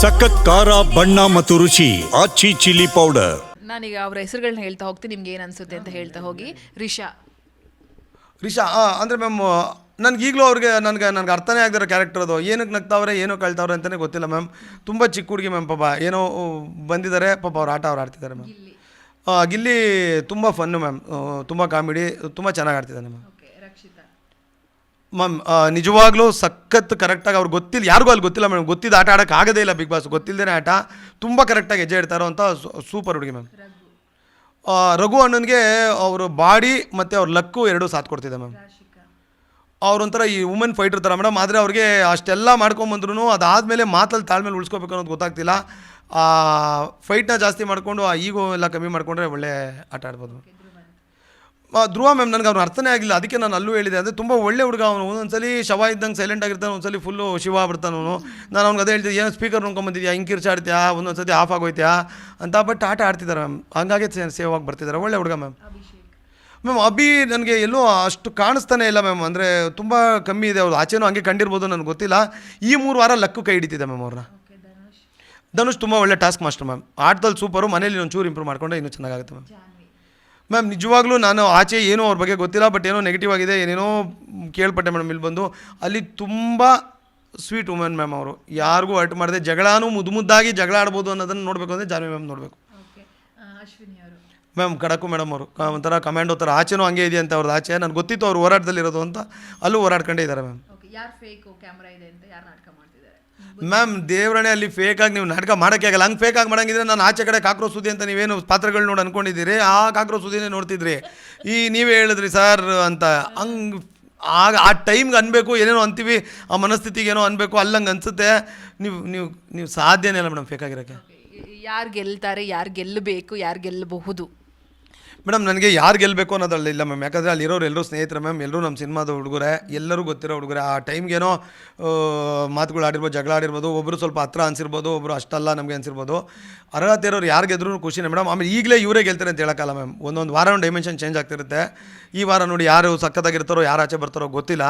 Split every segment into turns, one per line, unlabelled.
ಸಖತ್ ಖಾರ ಬಣ್ಣ ಮತ್ತು ರುಚಿ ಆಚಿ ಚಿಲ್ಲಿ ಪೌಡರ್.
ನಾನೀಗ ಅವರ ಹೆಸರುಗಳನ್ನ ಹೇಳ್ತಾ ಹೋಗ್ತೀನಿ ನಿಮ್ಗೆ ಏನು ಅನ್ಸುತ್ತೆ ಅಂತ ಹೇಳ್ತಾ ಹೋಗಿ. ರಿಷಾ.
ರಿಷಾ ಹಾ ಅಂದರೆ ಮ್ಯಾಮ್ ನನಗೆ ಈಗಲೂ ಅವ್ರಿಗೆ ನನಗೆ ನನಗೆ ಅರ್ಥನೇ ಆಗದಿರೋ ಕ್ಯಾರೆಕ್ಟರ್ ಅದು. ಏನಕ್ಕೆ ನಗ್ತಾವ್ರೆ ಏನೋ ಕಳ್ತಾವ್ರೆ ಅಂತಲೇ ಗೊತ್ತಿಲ್ಲ ಮ್ಯಾಮ್ ತುಂಬ ಚಿಕ್ಕ ಹುಡುಗಿ ಮ್ಯಾಮ್ ಪಾಪ. ಏನೋ ಬಂದಿದ್ದಾರೆ ಪಾಪ ಅವ್ರು ಆಟ ಅವ್ರು ಆಡ್ತಿದ್ದಾರೆ ಮ್ಯಾಮ್ ಗಿಲ್ಲಿ. ತುಂಬ ಫನ್ನು ಮ್ಯಾಮ್ ತುಂಬ ಕಾಮಿಡಿ ತುಂಬ ಚೆನ್ನಾಗಿ ಆಡ್ತಿದ್ದಾನೆ ಮ್ಯಾಮ್ ಮ್ಯಾಮ್ ನಿಜವಾಗ್ಲೂ ಸಖತ್ ಕರೆಕ್ಟಾಗಿ ಅವ್ರು ಗೊತ್ತಿಲ್ಲ ಯಾರಿಗೂ ಅಲ್ಲಿ ಗೊತ್ತಿಲ್ಲ ಮೇಡಮ್. ಗೊತ್ತಿದ್ದ ಆಟ ಆಡೋಕೆ ಆಗೋದೇ ಇಲ್ಲ ಬಿಗ್ ಬಾಸ್ ಗೊತ್ತಿಲ್ಲದೇ ಆಟ ತುಂಬ ಕರೆಕ್ಟಾಗಿ ಹೆಜ್ಜೆ ಇಡ್ತಾರೋ ಅಂತ ಸೂಪರ್ ಹುಡುಗಿ ಮ್ಯಾಮ್ ರಘು ಅಣ್ಣನಿಗೆ ಅವರು ಬಾಡಿ ಮತ್ತು ಅವ್ರ ಲಕ್ಕು ಎರಡೂ ಸಾಥ್ ಕೊಡ್ತಿದೆ ಮ್ಯಾಮ್ ಅವ್ರೊಂಥರ ಈ ವುಮೆನ್ ಫೈಟರ್ ಥರ ಮೇಡಮ್. ಆದರೆ ಅವ್ರಿಗೆ ಅಷ್ಟೆಲ್ಲ ಮಾಡ್ಕೊಂಬಂದ್ರು ಅದಾದಮೇಲೆ ಮಾತಲ್ಲಿ ತಾಳ್ಮೇಲೆ ಉಳಿಸ್ಕೋಬೇಕು ಅನ್ನೋದು ಗೊತ್ತಾಗ್ತಿಲ್ಲ. ಫೈಟ್ನ ಜಾಸ್ತಿ ಮಾಡಿಕೊಂಡು ಆ ಈಗೋ ಎಲ್ಲ ಕಮ್ಮಿ ಮಾಡಿಕೊಂಡ್ರೆ ಒಳ್ಳೆ ಆಟ ಆಡ್ಬೋದು ಧ್ರುವ ಮ್ಯಾಮ್ ನನಗೆ ಅವ್ನು ಅರ್ಥನೇ ಆಗಿಲ್ಲ. ಅದಕ್ಕೆ ನಾನು ಅಲ್ಲೂ ಹೇಳಿದೆ. ಅಂದರೆ ತುಂಬ ಒಳ್ಳೆ ಹುಡುಗ ಅವನು. ಒಂದೊಂದ್ಸಲಿ ಶವ ಇದ್ದಂಗೆ ಸೈಲೆಂಟ್ ಆಗಿರ್ತಾನೆ, ಒಂದ್ಸಲಿ ಫುಲ್ಲು ಶಿವ ಆಗ್ಬಿಡ್ತಾನೆ ಅವನು. ನಾನು ಅವ್ನಿಗೆ ಅದೇ ಹೇಳ್ತಿದ್ದೆ, ಏನು ಸ್ಪೀಕರ್ ನೋಡ್ಕೊಂಬಂದಿದ್ಯಾ ಹಿಂಗೆ ಕಿರ್ಚಾಡ್ತೀಯಾ? ಒಂದೊಂದ್ಸತಿ ಆಫ್ ಆಗೋಯ್ತೀಯಾ ಅಂತ ಬಟ್ ಆಟ ಆಡ್ತಿದ್ದಾರೆ ಮ್ಯಾಮ್ ಹಂಗಾಗಿ ಸೇವ್ ಆಗಿ ಬರ್ತಿದ್ದಾರೆ ಒಳ್ಳೆ ಹುಡುಗ ಮ್ಯಾಮ್ ಮ್ಯಾಮ್ ಅಭಿ ನನಗೆ ಎಲ್ಲೋ ಅಷ್ಟು ಕಾಣಿಸ್ತಾನೆ ಇಲ್ಲ ಮ್ಯಾಮ್ ಅಂದರೆ ತುಂಬ ಕಮ್ಮಿ ಇದೆ. ಅವ್ರು ಆಚೆನೂ ಹಂಗೆ ಕಂಡಿರ್ಬೋದು ನನಗೆ ಗೊತ್ತಿಲ್ಲ. ಈ ಮೂರು ವಾರ ಲಕ್ಕು ಕೈ ಹಿಡಿತಿದೆ ಮ್ಯಾಮ್ ಅವ್ರನ್ನ. ಧನುಷ್ ತುಂಬ ಒಳ್ಳೆ ಟಾಸ್ಕ್ ಮಾಸ್ಟರ್ ಮ್ಯಾಮ್ ಆಟದಲ್ಲಿ ಸೂಪರು ಮನೇಲಿ ಒಂಚೂರು ಇಂಪ್ರೂವ್ ಮಾಡಿಕೊಂಡ್ರೆ ಇನ್ನೂ ಚೆನ್ನಾಗಾಗುತ್ತೆ ಮ್ಯಾಮ್ ಮ್ಯಾಮ್ ನಿಜವಾಗ್ಲೂ ನಾನು ಆಚೆ ಏನೋ ಅವ್ರ ಬಗ್ಗೆ ಗೊತ್ತಿಲ್ಲ ಬಟ್ ಏನೋ ನೆಗೆಟಿವ್ ಆಗಿದೆ ಏನೇನೋ ಕೇಳ್ಪಟ್ಟೆ ಮೇಡಮ್ ಇಲ್ಲಿ ಬಂದು. ಅಲ್ಲಿ ತುಂಬ ಸ್ವೀಟ್ ವುಮೆನ್ ಮ್ಯಾಮ್ ಅವರು. ಯಾರಿಗೂ ಹರ್ಟ್ ಮಾಡದೆ ಜಗಳಾನು ಮುದ್ದು ಮುದ್ದಾಗಿ ಜಗಳ ಆಡ್ಬೋದು ಅನ್ನೋದನ್ನು ನೋಡಬೇಕು ಅಂದರೆ ಜಾನ್ವಿ ಮ್ಯಾಮ್ ನೋಡಬೇಕು. ಮ್ಯಾಮ್ ಕಡಕು ಮೇಡಮ್ ಅವರು. ಒಂಥರ ಕಮಾಂಡೋ ಥರ ಆಚೆನೂ ಹಂಗೆ ಇದೆ ಅಂತ ಅವ್ರದ್ದು ಆಚೆ. ನನಗೆ ಗೊತ್ತಿತ್ತು ಅವ್ರು ಹೋರಾಟದಲ್ಲಿರೋದು ಅಂತ. ಅಲ್ಲೂ ಹೋರಾಡ್ಕೊಂಡೇ ಇದ್ದಾರೆ ಮ್ಯಾಮ್. ಮ್ಯಾಮ್ ದೇವರಣೆ ಅಲ್ಲಿ ಫೇಕಾಗಿ ನೀವು ನಾಟಕ ಮಾಡೋಕ್ಕಾಗಲ್ಲ ಹಂಗೆ ಫೇಕಾಗಿ ಮಾಡಂಗಿದ್ರೆ ನಾನು ಆಚೆ ಕಡೆ ಕಾಕ್ರೋಚ್ ಸುದ್ದಿ ಅಂತ ನೀವೇನು ಪಾತ್ರಗಳು ನೋಡಿ ಅಂದ್ಕೊಂಡಿದ್ದೀರಿ ಆ ಕಾಕ್ರೋಚ್ ಸುದ್ದಿನೇ ನೋಡ್ತಿದ್ರಿ. ಈ ನೀವೇ ಹೇಳಿದ್ರಿ, ಸರ್ ಅಂತ. ಹಂಗೆ ಆಗ ಆ ಟೈಮ್ಗೆ ಅನ್ಬೇಕು, ಏನೇನೋ ಅಂತೀವಿ, ಆ ಮನಸ್ಥಿತಿಗೆ ಏನೋ ಅನ್ಬೇಕು, ಅಲ್ಲಂಗೆ ಅನಿಸುತ್ತೆ. ನೀವು ನೀವು ನೀವು ಸಾಧ್ಯನೇ ಇಲ್ಲ ಮೇಡಮ್ ಫೇಕಾಗಿರೋಕ್ಕೆ
ಯಾರು ಗೆಲ್ತಾರೆ, ಯಾರು ಗೆಲ್ಲಬೇಕು, ಯಾರು ಗೆಲ್ಲಬಹುದು?
ಮೇಡಮ್, ನನಗೆ ಯಾರು ಗೆಲ್ಲಬೇಕು ಅನ್ನೋದಲ್ಲ ಇಲ್ಲ ಮ್ಯಾಮ್ ಯಾಕಂದರೆ ಅಲ್ಲಿರೋರು ಎಲ್ಲರೂ ಸ್ನೇಹಿತರು ಮ್ಯಾಮ್ ಎಲ್ಲರೂ ನಮ್ಮ ಸಿನಿಮಾದ ಹುಡುಗರೆ, ಎಲ್ಲರೂ ಗೊತ್ತಿರೋ ಹುಡುಗರೆ. ಆ ಟೈಮ್ಗೇನೋ ಮಾತುಗಳು ಆಡಿರ್ಬೋದು, ಜಗಳ ಆಡಿರ್ಬೋದು ಒಬ್ಬರು ಸ್ವಲ್ಪ ಹತ್ರ ಅನಿಸಿರ್ಬೋದು ಒಬ್ಬರು ಅಷ್ಟಲ್ಲ ನಮಗೆ ಅನಿಸಿರ್ಬೋದು. ಅರ್ಹತೆ ಇರೋರು ಯಾರು ಗೆದ್ರೂ ಖುಷಿನೇ ಮೇಡಮ್. ಆಮೇಲೆ ಈಗಲೇ ಇವರೇ ಗೆಲ್ತಾರೆ ಅಂತ ಹೇಳೋಕ್ಕಲ್ಲ ಮ್ಯಾಮ್ ಒಂದೊಂದು ವಾರ ಒಂದು ಡೈಮೆನ್ಷನ್ ಚೇಂಜ್ ಆಗ್ತಿರುತ್ತೆ. ಈ ವಾರ ನೋಡಿ ಯಾರು ಸಖತ್ತಾಗಿರ್ತಾರೋ, ಯಾರು ಆಚೆ ಬರ್ತಾರೋ ಗೊತ್ತಿಲ್ಲ.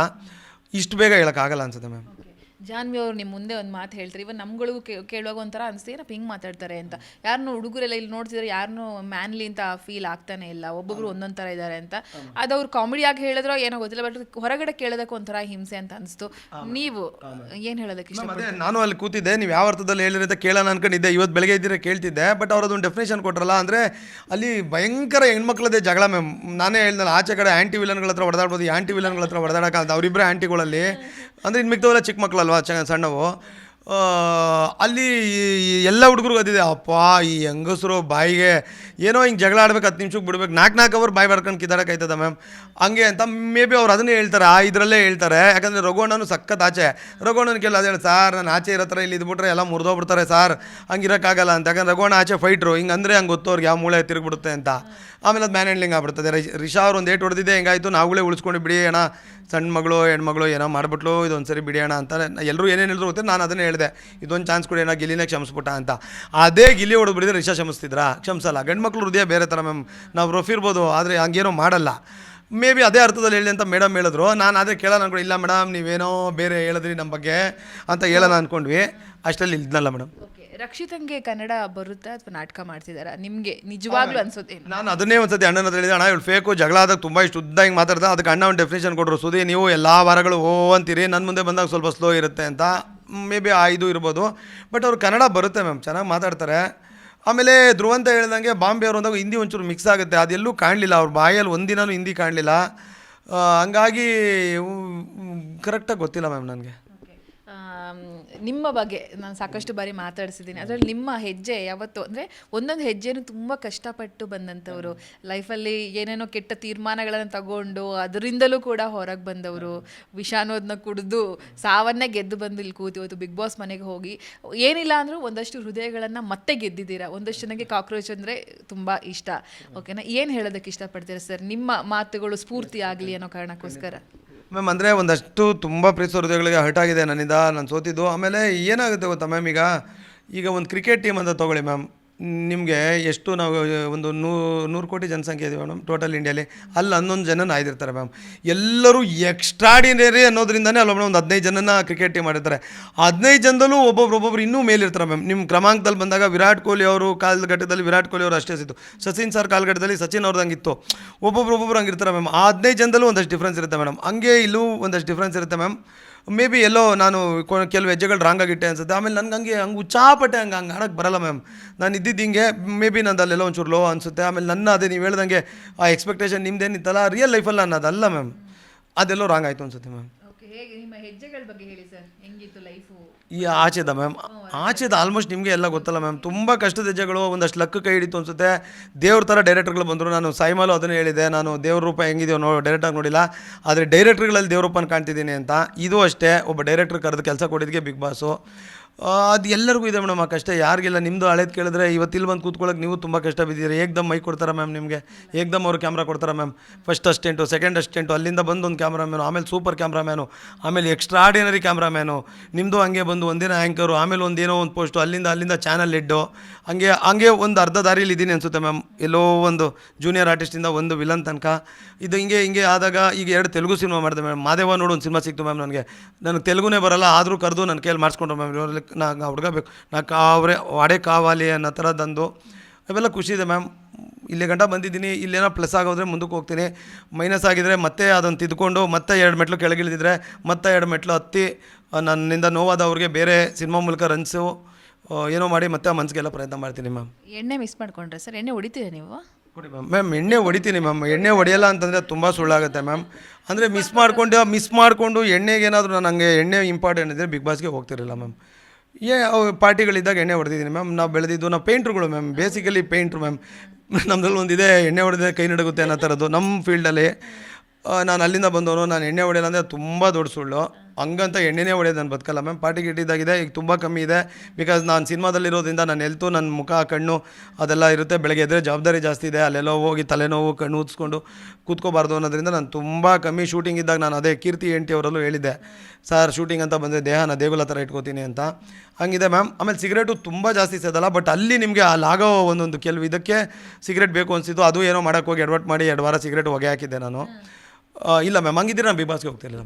ಇಷ್ಟು ಬೇಗ ಹೇಳೋಕ್ಕಾಗಲ್ಲ ಅನ್ಸುತ್ತೆ ಮ್ಯಾಮ್
ಜಾನ್ವಿ ಅವ್ರು ನಿಮ್ಮ ಮುಂದೆ ಒಂದು ಮಾತು ಹೇಳ್ತಾರೆ. ಇವನ್ ನಮ್ಗಳಿಗೂ ಕೇಳುವಾಗ ಒಂಥರ ಅನಿಸ್ತೀವಿ ಏನಪ್ಪ ಹಿಂಗೆ ಮಾತಾಡ್ತಾರೆ ಅಂತ. ಯಾರನ್ನೂ ಹುಡುಗರೆಲ್ಲ ಇಲ್ಲಿ ನೋಡ್ತಿದ್ರೆ ಯಾರನ್ನೂ ಮ್ಯಾನ್ಲಿ ಅಂತ ಫೀಲ್ ಆಗ್ತಾನೆ ಇಲ್ಲ. ಒಬ್ಬೊಬ್ರು ಒಂದೊಂದು ಥರ ಇದ್ದಾರೆ ಅಂತ. ಅದು ಅವ್ರು ಕಾಮಿಡಿಯಾಗಿ ಹೇಳಿದ್ರೋ ಏನೋ ಗೊತ್ತಿಲ್ಲ ಬಟ್ ಹೊರಗಡೆ ಕೇಳೋದಕ್ಕೆ ಒಂಥರ ಹಿಂಸೆ ಅಂತ ಅನಿಸ್ತು. ನೀವು ಏನು ಹೇಳೋದಕ್ಕೆ ಇಷ್ಟ
ನಾನು ಅಲ್ಲಿ ಕೂತಿದ್ದೆ ನೀವು ಯಾವ ಅರ್ಥದಲ್ಲಿ ಹೇಳಿರಿ ಅಂತ ಕೇಳೋಣ ಅನ್ಕೊಂಡಿದ್ದೆ. ಇವತ್ತು ಬೆಳಗ್ಗೆ ಇದ್ದರೆ ಕೇಳ್ತಿದ್ದೆ ಬಟ್ ಅವ್ರದ್ದು ಅದೊಂದು ಡೆಫಿನೇಷನ್ ಕೊಟ್ರಲ್ಲ ಅಂದರೆ ಅಲ್ಲಿ ಭಯಂಕರ ಹೆಣ್ಮಕ್ಳದೇ ಜಗಳ ಮ್ಯಾಮ್ ನಾನೇ ಹೇಳ್ದಲ್ಲ ಆಚೆ ಕಡೆ ಆ್ಯಂಟಿ ವಿಲನ್ಗಳ ಹತ್ರ ಹೊಡೆದಾಡ್ಬೋದು ಆ್ಯಂಟಿ ವಿಲನ್ಗಳ ಹತ್ರ ಹೊಡೆದಾಡಕ್ಕೆ ಅವರಿಬ್ಬರೇ ಆ್ಯಂಟಿಗಳಲ್ಲಿ ಅಂದರೆ ಇನ್ನು ಮಿಕ್ತವೆಲ್ಲ ಚಿಕ್ಕ ಮಕ್ಕಳಲ್ವಾ ಚ ಸಣ್ಣವು ಆ, ಅಲ್ಲಿ ಎಲ್ಲ ಹುಡುಗರು ಅದಿದೆ ಅಪ್ಪ, ಈ ಹೆಂಗಸರು ಬಾಯಿಗೆ ಏನೋ ಹಿಂಗೆ ಜಗಳ ಆಡ್ಬೇಕು, ಹತ್ತು ನಿಮಿಷಕ್ಕೆ ಬಿಡ್ಬೇಕು ನಾಲ್ಕು ನಾಲ್ಕು ಅವರ್ ಬಾಯಿ ಬರ್ಕೊಂಡು ಕಿದಾಡಕ್ಕಾಯ್ತದ ಮ್ಯಾಮ್? ಹಂಗೆ ಅಂತ ಮೇ ಬಿ ಅವ್ರು ಅದನ್ನೇ ಹೇಳ್ತಾರೆ, ಆ ಇದರಲ್ಲೇ ಹೇಳ್ತಾರೆ. ಯಾಕಂದರೆ ರಘುವಣ್ಣನು ಸಖತ್ ಆಚೆ. ರಘುವಣ್ಣನ ಕೇಳಿ ಅದೇ, ಸಾರ್, ನಾನು ಆಚೆ ಇರೋ ಥರ ಇಲ್ಲಿ ಇದ್ಬಿಟ್ರೆ ಎಲ್ಲ ಮುರಿದೋಗ್ಬಿಡ್ತಾರೆ ಸರ್, ಹಂಗೆ ಇರೋಕ್ಕಾಗಲ್ಲ ಅಂತ. ಯಾಕಂದ್ರೆ ರಘುವಣ್ಣ ಆಚೆ ಫೈಟ್ರು ಹಿಂಗೆ ಅಂದರೆ ಹಂಗೆ ಗೊತ್ತು ಅವ್ರಿಗೆ ಯಾವ ಮೂಳೆ ತಿರುಗ್ಬಿಡುತ್ತೆ ಅಂತ. ಆಮೇಲೆ ಅದು ಮ್ಯಾನ್ ಹ್ಯಾಂಡ್ಲಿಂಗ್ ಆಗ್ಬಿಡ್ತದೆ. ರಿಷಾ ಅವ್ರು ಒಂದು ಏಟ್ ಹೊಡೆದಿದೆ, ಹೆಂಗಾಯ್ತು ನಾವುಗಳೇ ಉಳಿಸ್ಕೊಂಡು ಬಿಡಿ ಅಣ್ಣ. ಸಣ್ಣ ಮಗಳು, ಹೆಣ್ಮಗಳು ಏನೋ ಮಾಡಿಬಿಟ್ಲು ಇದೊಂದು ಸರಿ ಬಿಡಿ ಅಣ್ಣ. ಅಂತ ಎಲ್ಲರೂ ಏನೇನು ಹೇಳಿದ್ರು ಗೊತ್ತೆ ನಾನು ಅದನ್ನೇ ಹೇಳಿದೆ. ಇದೊಂದು ಚಾನ್ಸ್ ಕೊಡಿ ಏನೋ ಗಿಲಿನ ಕ್ಷಮಿಸ್ಬಿಟ್ಟ ಅಂತ. ಅದೇ ಗಿಲಿ ಹೊಡೆದ್ಬಿಡಿದ್ರೆ ರಿಷಾ ಕ್ಷಮಿಸ್ತಿದ್ರಾ? ಕ್ಷಮಿಸಲ್ಲ. ಗಂಡು ಮಕ್ಳು ಹೃದಯ ಬೇರೆ ಥರ ಮ್ಯಾಮ್ ನಾವು ರಫ್ ಇರ್ಬೋದು ಆದರೆ ಹಂಗೇನೋ ಮಾಡಲ್ಲ. ಮೇ ಬಿ ಅದೇ ಅರ್ಥದಲ್ಲಿ ಹೇಳಿ ಅಂತ ಮೇಡಮ್ ಹೇಳಿದ್ರು. ನಾನು ಅದೇ ಕೇಳೋಣ ಅನ್ಕೊಂಡು ಇಲ್ಲ ಮೇಡಮ್ ನೀವೇನೋ ಬೇರೆ ಹೇಳಿದ್ರಿ ನಮ್ಮ ಬಗ್ಗೆ ಅಂತ ಹೇಳೋಣ ಅಂದ್ಕೊಂಡ್ವಿ. ಅಷ್ಟರಲ್ಲಿ ಇದ್ನಲ್ಲ ಮೇಡಮ್
ಓಕೆ ರಕ್ಷಿತಂಗೆ ಕನ್ನಡ ಬರುತ್ತಾ ಅಥವಾ ನಾಟಕ ಮಾಡ್ತಿದ್ದಾರಾ ನಿಮಗೆ ನಿಜವಾಗ್ಲೂ ಅನ್ಸುತ್ತೆ
ನಾನು ಅದನ್ನೇ ಒಂದ್ಸತಿ ಅಣ್ಣನ ಹತ್ರ ಹೇಳಿದೆ ಅಣ್ಣ ಇವಳು ಫೇಕು ಜಗಳ ಆದಾಗ ತುಂಬ ಇಷ್ಟು ಉದ್ದ ಹಿಂಗೆ ಮಾತಾಡ್ದೆ ಅದಕ್ಕೆ ಅಣ್ಣ ಒಂದು ಡೆಫಿನೇಷನ್ ಕೊಟ್ಟರು ಸುದಿ ನೀವು ಎಲ್ಲ ವಾರಗಳು ಓ ಅಂತೀರಿ ನನ್ನ ಮುಂದೆ ಬಂದಾಗ ಸ್ವಲ್ಪ ಸ್ಲೋ ಇರುತ್ತೆ ಅಂತ. ಮೇ ಬಿ ಆ ಇರ್ಬೋದು. ಬಟ್ ಅವ್ರು ಕನ್ನಡ ಬರುತ್ತೆ ಮ್ಯಾಮ್ ಚೆನ್ನಾಗಿ ಮಾತಾಡ್ತಾರೆ. ಆಮೇಲೆ ಧ್ರುವಂತ ಹೇಳ್ದಂಗೆ ಬಾಂಬೆ ಅವರು ಅಂದಾಗ ಹಿಂದಿ ಒಂಚೂರು ಮಿಕ್ಸ್ ಆಗುತ್ತೆ. ಅದೆಲ್ಲೂ ಕಾಣಲಿಲ್ಲ. ಅವ್ರ ಬಾಯಲ್ಲಿ ಒಂದಿನೂ ಹಿಂದಿ ಕಾಣಲಿಲ್ಲ. ಹಂಗಾಗಿ ಕರೆಕ್ಟಾಗಿ ಗೊತ್ತಿಲ್ಲ ಮ್ಯಾಮ್ ನನಗೆ.
ನಿಮ್ಮ ಬಗ್ಗೆ ನಾನು ಸಾಕಷ್ಟು ಬಾರಿ ಮಾತಾಡಿಸಿದ್ದೀನಿ. ಅದರಲ್ಲಿ ನಿಮ್ಮ ಹೆಜ್ಜೆ ಯಾವತ್ತು? ಅಂದರೆ ಒಂದೊಂದು ಹೆಜ್ಜೆನೂ ತುಂಬ ಕಷ್ಟಪಟ್ಟು ಬಂದಂಥವರು. ಲೈಫಲ್ಲಿ ಏನೇನೋ ಕೆಟ್ಟ ತೀರ್ಮಾನಗಳನ್ನು ತಗೊಂಡು ಅದರಿಂದಲೂ ಕೂಡ ಹೊರಗೆ ಬಂದವರು. ವಿಷ ಅನ್ನೋದನ್ನ ಕುಡಿದು ಸಾವನ್ನೇ ಗೆದ್ದು ಬಂದು ಇಲ್ಲಿ ಕೂತು ಇವತ್ತು ಬಿಗ್ ಬಾಸ್ ಮನೆಗೆ ಹೋಗಿ. ಏನಿಲ್ಲ ಅಂದರೂ ಒಂದಷ್ಟು ಹೃದಯಗಳನ್ನು ಮತ್ತೆ ಗೆದ್ದಿದ್ದೀರಾ? ಒಂದಷ್ಟು ಜನಕ್ಕೆ ಕಾಕ್ರೋಚ್ ಅಂದರೆ ತುಂಬ ಇಷ್ಟ. ಓಕೆನಾ? ಏನು ಹೇಳೋದಕ್ಕೆ ಇಷ್ಟಪಡ್ತೀರಾ ಸರ್? ನಿಮ್ಮ ಮಾತುಗಳು ಸ್ಫೂರ್ತಿ ಆಗಲಿ ಅನ್ನೋ ಕಾರಣಕ್ಕೋಸ್ಕರ.
ಮ್ಯಾಮ್ ಅಂದರೆ ಒಂದಷ್ಟು ತುಂಬ ಪ್ರೀತಿಸೋ ಹೃದಯಗಳಿಗೆ ಹರ್ಟ್ ಆಗಿದೆ ನನ್ನಿಂದ, ನಾನು ಸೋತಿದ್ದು. ಆಮೇಲೆ ಏನಾಗುತ್ತೆ ಗೊತ್ತಾ ಮ್ಯಾಮ್ ಈಗ? ಈಗ ಒಂದು ಕ್ರಿಕೆಟ್ ಟೀಮ್ ಅಂತ ತೊಗೊಳ್ಳಿ ಮ್ಯಾಮ್ ನಿಮಗೆ ಎಷ್ಟು ನಾವು ಒಂದು ನೂ, ನೂರು ಕೋಟಿ ಜನಸಂಖ್ಯೆ ಇದೀವಿ ಮೇಡಮ್ ಟೋಟಲ್ ಇಂಡಿಯಲ್ಲಿ ಅಲ್ಲಿ ಹನ್ನೊಂದು ಜನ ಆಯ್ದಿರ್ತಾರೆ ಮ್ಯಾಮ್ ಎಲ್ಲರೂ ಎಕ್ಸ್ಟ್ರಾಡಿನರಿ ಅನ್ನೋದ್ರಿಂದನೇ ಅಲ್ಲ ಮೇಡಮ್ ಒಂದು ಹದಿನೈದು ಜನನ ಕ್ರಿಕೆಟ್ ಟೀಮ್ ಮಾಡಿರ್ತಾರೆ. ಹದಿನೈದು ಜನದಲ್ಲೂ ಒಬ್ಬೊಬ್ರು ಒಬ್ಬೊಬ್ರು ಇನ್ನೂ ಮೇಲಿರ್ತಾರೆ ಮ್ಯಾಮ್ ನಿಮ್ಮ ಕ್ರಮಾಂಕದಲ್ಲಿ ಬಂದಾಗ ವಿರಾಟ್ ಕೊಹ್ಲಿ ಅವರು ಕಾಲಘಟ್ಟದಲ್ಲಿ, ವಿರಾಟ್ ಕೊಹ್ಲಿ ಅವರು ಅಷ್ಟೇ ಸಿತ್ತು ಸಚಿನ್ ಸರ್ ಕಾಲಘಟ್ಟದಲ್ಲಿ ಸಚಿನ್ ಹಂಗಿತ್ತು. ಒಬ್ಬೊಬ್ರು ಒಬ್ಬೊಬ್ರು ಹಂಗಿರ್ತಾರೆ ಮ್ಯಾಮ್ ಆ ಹದಿನೈದು ಜನದಲ್ಲೂ ಒಂದಷ್ಟು ಡಿಫ್ರೆನ್ಸ್ ಇರುತ್ತೆ ಮೇಡಮ್. ಹಂಗೆ ಇಲ್ಲೂ ಒಂದಷ್ಟು ಡಿಫ್ರೆನ್ಸ್ ಇರುತ್ತೆ ಮ್ಯಾಮ್ ಮೇ ಬಿ ಎಲ್ಲೋ ನಾನು ಕೆಲವು ಹೆಜ್ಜೆಗಳು ರಾಂಗ್ ಆಗಿಟ್ಟೆ ಅನ್ಸುತ್ತೆ. ಆಮೇಲೆ ನನಗೆ ಹಂಗೆ ಹಂಗೆ ಉಚ್ಚಾಪಟ್ಟೆ ಹಂಗೆ ಹಂಗೆ ಆಡೋಕ್ಕೆ ಬರಲ್ಲ ಮ್ಯಾಮ್ ನಾನು ಇದ್ದಿದ್ದು ಹಿಂಗೆ ಮೇ ಬಿ ನಂದು ಅಲ್ಲೆಲ್ಲ ಒಂಚೂರು ಲೋ ಅನಿಸುತ್ತೆ. ಆಮೇಲೆ ನನ್ನ ಅದೇ, ನೀವು ಹೇಳ್ದಂಗೆ ಆ ಎಕ್ಸ್ಪೆಕ್ಟೇಷನ್ ನಿಮ್ದೇನಿತ್ತಲ್ಲ ರಿಯಲ್ ಲೈಫಲ್ಲ ನಾನು ಅದಲ್ಲ ಮ್ಯಾಮ್ ಅದೆಲ್ಲೋ ರಾಂಗ್ ಆಯಿತು ಅನ್ಸುತ್ತೆ ಮ್ಯಾಮ್
ಹೇಗೆ ನಿಮ್ಮ ಹೆಜ್ಜೆಗಳ ಬಗ್ಗೆ ಹೇಳಿ ಸರ್ ಹೆಂಗಿತ್ತು ಲೈಫು
ಈ ಆಚೆದ ಮ್ಯಾಮ್ ಆಚೆದ ಆಲ್ಮೋಸ್ಟ್ ನಿಮಗೆ ಎಲ್ಲ ಗೊತ್ತಲ್ಲ ಮ್ಯಾಮ್ ತುಂಬ ಕಷ್ಟದ ಹೆಜ್ಜೆಗಳು ಒಂದಷ್ಟು ಲಕ್ ಕೈ ಹಿಡಿತು ಅನ್ಸುತ್ತೆ. ದೇವ್ರ ಥರ ಡೈರೆಕ್ಟರ್ಗಳು ಬಂದರು ನಾನು ಸಾಯಿಮಾಲು ಅದನ್ನು ಹೇಳಿದೆ ನಾನು ದೇವ್ರ ರೂಪ ಹೆಂಗಿದೆಯೋ ನೋ ಡೈರೆಕ್ಟಾಗಿ ನೋಡಿಲ್ಲ. ಆದರೆ ಡೈರೆಕ್ಟ್ರ್ಗಳಲ್ಲಿ ದೇವ್ರ ರೂಪನ ಕಾಣ್ತಿದ್ದೀನಿ ಅಂತ. ಇದು ಅಷ್ಟೇ ಒಬ್ಬ ಡೈರೆಕ್ಟ್ರ್ ಕರೆದು ಕೆಲಸ ಕೊಟ್ಟಿದ್ದಕ್ಕೆ ಬಿಗ್ ಬಾಸು ಅದು ಎಲ್ಲರಿಗೂ ಇದೆ ಮೇಡಮ್, ಆ ಕಷ್ಟ. ಯಾರಿಗಿಲ್ಲ ನಿಮ್ಮದು ಹಳೇದು ಕೇಳಿದ್ರೆ ಇವತ್ತಿಲ್ಲಿ ಬಂದು ಕೂತ್ಕೊಳ್ಳೋಕೆ ನೀವು ತುಂಬ ಕಷ್ಟ ಬಿದ್ದೀರಿ. ಏಕ್ದಮ್ ಮೈ ಕೊಡ್ತಾರೆ ಮ್ಯಾಮ್ ನಿಮಗೆ? ಏಕ್ದಮ್ ಅವರು ಕ್ಯಾಮ್ರಾ ಕೊಡ್ತಾರೆ ma'am first assistant second assistant ಅಲ್ಲಿಂದ ಬಂದು ಒಂದು ಕ್ಯಾಮ್ರಾಮ್ಯಾನು ಆಮೇಲೆ ಸೂಪರ್ ಕ್ಯಾಮ್ರಾಮ್ಯಾನು ಆಮೇಲೆ ಎಕ್ಸ್ಟ್ರಾ ಎಕ್ಸ್ಟ್ರಾಡಿನರಿ ಕ್ಯಾಮ್ರಾಮ್ಯಾನು ನಿಮ್ಮದು ಹಂಗೆ ಬಂದು ಒಂದಿನ ಆ್ಯಂಕರು ಆಮೇಲೆ ಒಂದೇನೋ ಒಂದು ಪೋಸ್ಟು ಅಲ್ಲಿಂದ ಅಲ್ಲಿಂದ ಚಾನಲ್ ಹೆಡ್ಡು ಹಂಗೆ ಹಂಗೆ ಒಂದು ಅರ್ಧ ದಾರಿಯಲ್ಲಿ ಇದ್ದೀನಿ ಅನಿಸುತ್ತೆ ಮ್ಯಾಮ್ ಎಲ್ಲೋ ಒಂದು ಜೂನಿಯರ್ ಆರ್ಟಿಸ್ಟಿಂದ ಒಂದು ವಿಲನ್ ತನಕ. ಇದು ಹಿಂಗೆ ಹಿಂಗೆ ಆದಾಗ ಈಗ ಎರಡು ತೆಲುಗು ಸಿನಿಮಾ ಮಾಡಿದೆ ಮ್ಯಾಮ್ ಮಾದೇವ ನೋಡು ಒಂದು ಸಿನಿಮಾ ಸಿಕ್ತು ಮ್ಯಾಮ್ ನನಗೆ. ನನಗೆ ತೆಲುಗುನೇ ಬರಲ್ಲ, ಆದರೂ ಕರೆದು ನನ್ನ ಕೈಯಲ್ಲಿ ಮಾಡಿಸ್ಕೊಂಡ್ರು ಮ್ಯಾಮ್ ನಾ ಹುಡುಗ ಬೇಕು. ನಾ ಕಾವ್ರೆ ವಾಡೆ ಕಾವಾಲಿ ಅನ್ನೋ ಥರದಂದು ಅವೆಲ್ಲ ಖುಷಿ ಇದೆ ಮ್ಯಾಮ್. ಇಲ್ಲಿ ಗಂಟ ಬಂದಿದ್ದೀನಿ ಇಲ್ಲೇನೋ ಪ್ಲಸ್ ಆಗೋದ್ರೆ ಮುಂದಕ್ಕೆ ಹೋಗ್ತೀನಿ. ಮೈನಸ್ ಆಗಿದ್ರೆ ಮತ್ತೆ ಅದನ್ನು ತಿದ್ಕೊಂಡು ಮತ್ತೆ ಎರಡು ಮೆಟ್ಲು ಕೆಳಗಿಳಿದಿದ್ರೆ ಮತ್ತೆ ಎರಡು ಮೆಟ್ಲು ಹತ್ತಿ ಆ, ನನ್ನಿಂದ ನೋವಾದವ್ರಿಗೆ ಬೇರೆ ಸಿನಿಮಾ ಮೂಲಕ ರನ್ಸು ಏನೋ ಮಾಡಿ ಮತ್ತೆ ಆ ಮನ್ಸಿಗೆಲ್ಲ ಪ್ರಯತ್ನ ಮಾಡ್ತೀನಿ ಮ್ಯಾಮ್.
ಎಣ್ಣೆ ಮಿಸ್ ಮಾಡ್ಕೊಂಡ್ರೆ ಸರ್ ಎಣ್ಣೆ ಹೊಡಿತೀರಾ ನೀವು?
ಕೊಡಿ ಮ್ಯಾಮ್. ಮ್ಯಾಮ್ ಎಣ್ಣೆ ಹೊಡಿತೀನಿ ಮ್ಯಾಮ್. ಎಣ್ಣೆ ಹೊಡೆಯಲ್ಲ ಅಂತಂದರೆ ತುಂಬ ಸುಳ್ಳಾಗುತ್ತೆ ಮ್ಯಾಮ್. ಅಂದರೆ ಮಿಸ್ ಮಾಡಿಕೊಂಡು ಮಿಸ್ ಮಾಡಿಕೊಂಡು ಎಣ್ಣೆಗೇನಾದರೂ ನನಗೆ ಎಣ್ಣೆ ಇಂಪಾರ್ಟೆಂಟ್ ಇದ್ದರೆ ಬಿಗ್ ಬಾಸ್ಗೆ ಹೋಗ್ತಿರಲಿಲ್ಲ ಮ್ಯಾಮ್. ಏ ಪಾರ್ಟಿಗಳಿದ್ದಾಗ ಎಣ್ಣೆ ಹೊಡೆದಿದ್ದೀನಿ ಮ್ಯಾಮ್. ನಾವು ಬೆಳೆದಿದ್ದು ನಾವು ಪೇಂಟ್ರುಗಳು ಮ್ಯಾಮ್. Basically painter ma'am. ನಮ್ಮದ್ರಲ್ಲಿ ಒಂದಿದೆ, ಎಣ್ಣೆ ಹೊಡೆದ ಕೈ ನಡುಗುತ್ತೆ ಅನ್ನೋ ಥರದ್ದು ನಮ್ಮ ಫೀಲ್ಡಲ್ಲಿ ನಾನು ಅಲ್ಲಿಂದ ಬಂದವನು, ನಾನು ಎಣ್ಣೆ ಹೊಡೆಯಲ್ಲ ಅಂದರೆ ತುಂಬ ದೊಡ್ಡ ಸುಳ್ಳು. ಹಂಗಂತ ಎಣ್ಣೆನೇ ಹೊಡೆಯೋದು ನಾನು ಬದುಕಲ್ಲ. ಮ್ಯಾಮ್ ಪಾರ್ಟಿ ಗಿಟ್ಟಿದ್ದಾಗಿದೆ ಈಗ ತುಂಬ ಕಮ್ಮಿ ಇದೆ. ಬಿಕಾಸ್ ನಾನು ಸಿನಿಮಾದಲ್ಲಿರೋದ್ರಿಂದ ನಾನು ಎಲ್ತು ನನ್ನ ಮುಖ ಕಣ್ಣು ಅದೆಲ್ಲ ಇರುತ್ತೆ. ಬೆಳಗ್ಗೆ ಎದ್ರೆ ಜವಾಬ್ದಾರಿ ಜಾಸ್ತಿ ಇದೆ. ಅಲ್ಲೆಲ್ಲೋ ಹೋಗಿ ತಲೆನೋವು ಕಣ್ಣು ಊದಿಸ್ಕೊಂಡು ಕೂತ್ಕೋಬಾರ್ದು ಅನ್ನೋದ್ರಿಂದ ನಾನು ತುಂಬ ಕಮ್ಮಿ ಶೂಟಿಂಗ್ ಇದ್ದಾಗ ನಾನು ಅದೇ ಕೀರ್ತಿ ಎಂಟಿ ಅವರಲ್ಲೂ ಹೇಳಿದ್ದೆ. ಸರ್ ಶೂಟಿಂಗ್ ಅಂತ ಬಂದರೆ ದೇಹನ ದೇಗುಲ ಥರ ಇಟ್ಕೋತೀನಿ ಅಂತ. ಹಂಗಿದೆ ಮ್ಯಾಮ್. ಆಮೇಲೆ ಸಿಗರೇಟು ತುಂಬ ಜಾಸ್ತಿ ಸೇದಲ್ಲ ಬಟ್ ಅಲ್ಲಿ ನಿಮಗೆ ಅಲ್ಲಾಗೋ ಒಂದೊಂದು ಕೆಲವು ಇದಕ್ಕೆ ಸಿಗರೇಟ್ ಬೇಕು ಅನಿಸಿದ್ದು ಅದು ಏನೋ ಮಾಡೋಕ್ಕೆ ಹೋಗಿ ಎಡವಟ್ ಮಾಡಿ ಎರಡು ವಾರ ಸಿಗರೇಟ್ ಹೊಗೆ ಹಾಕಿದ್ದೆ ನಾನು. ಇಲ್ಲ ಮ್ಯಾಮ್ ಹಂಗಿದ್ರೆ ನಾನು ಬಿಗ್ ಬಾಸ್ಗೆ ಹೋಗ್ತಿರ್ಲಿಲ್ಲ